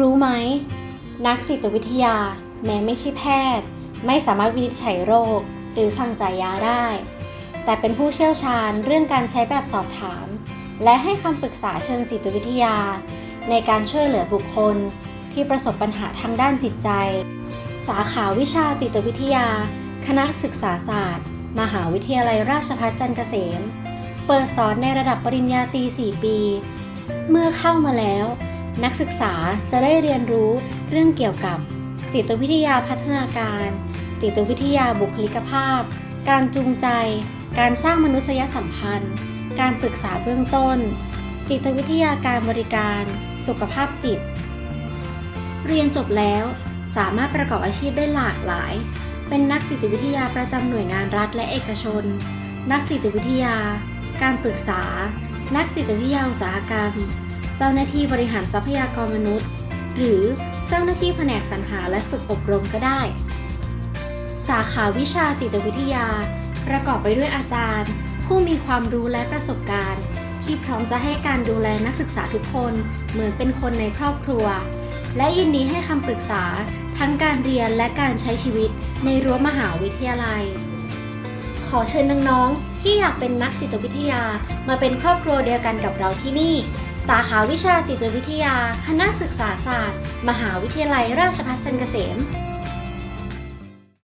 รู้ไหม นักจิตวิทยา แม้ไม่ใช่แพทย์ ไม่สามารถวินิจฉัยโรค หรือสั่งจ่ายยาได้ แต่เป็นผู้เชี่ยวชาญเรื่องการใช้แบบสอบถาม และให้คำปรึกษาเชิงจิตวิทยา ในการช่วยเหลือบุคคล ที่ประสบปัญหาทางด้านจิตใจ สาขาวิชาจิตวิทยา คณะศึกษาศาสตร์ มหาวิทยาลัยราชภัฏจันทร์เกษม เปิดสอนในระดับปริญญาตรี 4 ปี เมื่อเข้ามาแล้ว นักศึกษาจะได้เรียนรู้เรื่องเกี่ยวกับจิตวิทยาพัฒนาการ จิตวิทยาบุคลิกภาพ การจูงใจ การสร้างมนุษยสัมพันธ์ การปรึกษาเบื้องต้น จิตวิทยาการบริการ สุขภาพจิต เรียนจบแล้ว สามารถประกอบอาชีพได้หลากหลาย เป็นนักจิตวิทยาประจำหน่วยงานรัฐและเอกชน นักจิตวิทยา การปรึกษา นักจิตวิทยาอุตสาหกรรม เจ้าหน้าที่บริหารทรัพยากรมนุษย์ หรือเจ้าหน้าที่แผนกสรรหาและฝึกอบรมก็ได้ สาขาวิชาจิตวิทยา ประกอบไปด้วยอาจารย์ ผู้มีความรู้และประสบการณ์ ที่พร้อมจะให้การดูแลนักศึกษาทุกคนเหมือนเป็นคนในครอบครัว และยินดีให้คำปรึกษาทั้งการเรียนและการใช้ชีวิตในรั้วมหาวิทยาลัย ขอเชิญน้องๆที่อยากเป็นนักจิตวิทยามาเป็นครอบครัวเดียวกันกับเราที่นี่ สาขาวิชาจิตวิทยา คณะศึกษาศาสตร์ มหาวิทยาลัยราชภัฏจันทร์เกษม